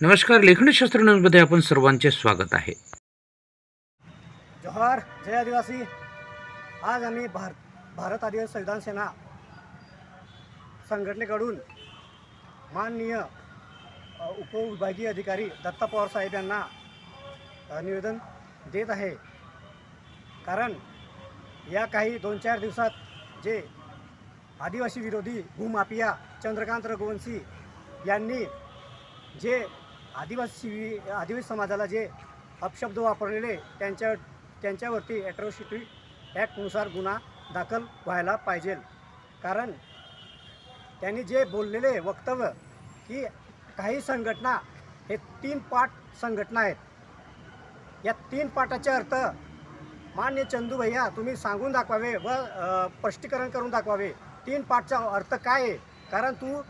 नमस्कार लेखनशास्त्र न्यूजमध्ये आपण सर्वांचे स्वागत आहे. जोहार जय आदिवासी. आज आम्ही भार भारत आदिवासी संविधान सेना संघटनेकडून माननीय उपविभागीय अधिकारी दत्ता पवार साहेब यांना निवेदन देत आहे. कारण या काही दोन चार दिवसात जे आदिवासी विरोधी भूमाफिया चंद्रकांत रघुवंशी यांनी जे आदिवासी आदिवासी समाजाला जे अपशब्द वापरलेले त्यांच्या त्यांच्यावरती ॲट्रॉसिटी ॲक्टनुसार गुन्हा दाखल व्हायला पाहिजे. कारण त्यांनी जे बोललेले वक्तव्य की काही संघटना हे तीन पाट संघटना आहेत. या तीन पाटाचे अर्थ मान्य चंदू भैया तुम्ही सांगून दाखवावे व स्पष्टीकरण करून दाखवावे. तीन पाठचा अर्थ काय आहे? कारण तू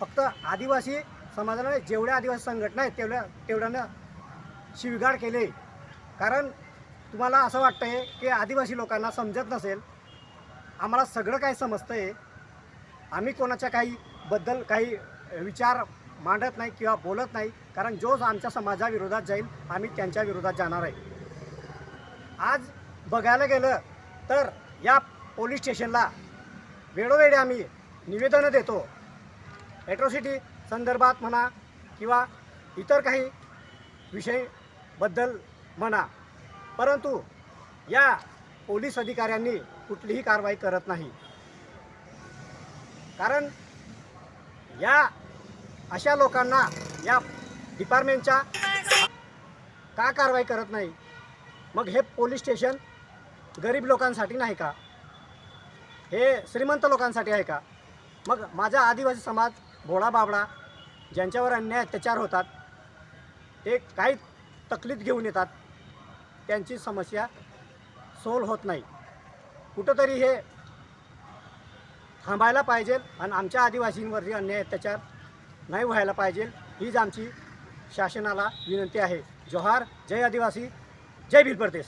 फक्त आदिवासी समाजाला जेवढ्या आदिवासी संघटना आहेत तेवढ्या तेवढ्यानं शिवगाड केले. कारण तुम्हाला असं वाटतं आहे की आदिवासी लोकांना समजत नसेल. आम्हाला सगळं काही समजतं आहे आम्ही कोणाच्या काही बद्दल काही विचार मांडत नाही किंवा बोलत नाही. कारण जो आमच्या समाजाविरोधात जाईल आम्ही त्यांच्या विरोधात जाणार आहे. आज बघायला गेलं तर या पोलीस स्टेशनला वेळोवेळी आम्ही निवेदनं देतो. ॲट्रॉसिटी संदर्भात म्हणा किंवा इतर काही विषयबद्दल म्हणा. परंतु या पोलीस अधिकाऱ्यांनी कुठलीही कारवाई करत नाही. कारण या अशा लोकांना या डिपार्टमेंटच्या का कारवाई करत नाही? मग हे पोलीस स्टेशन गरीब लोकांसाठी नाही का? हे श्रीमंत लोकांसाठी आहे का? मग माझा आदिवासी समाज भोळा बाबडा ज्यांच्यावर अन्याय अत्याचार होतात ते काही तकलीफ घेऊन येतात त्यांची समस्या सोल्व होत नाही. कुठंतरी हे थांबायला पाहिजे आणि आमच्या आदिवासींवरती अन्याय अत्याचार नाही व्हायला पाहिजे हीच आमची शासनाला विनंती आहे. जोहार. जय आदिवासी. जय भिल प्रदेश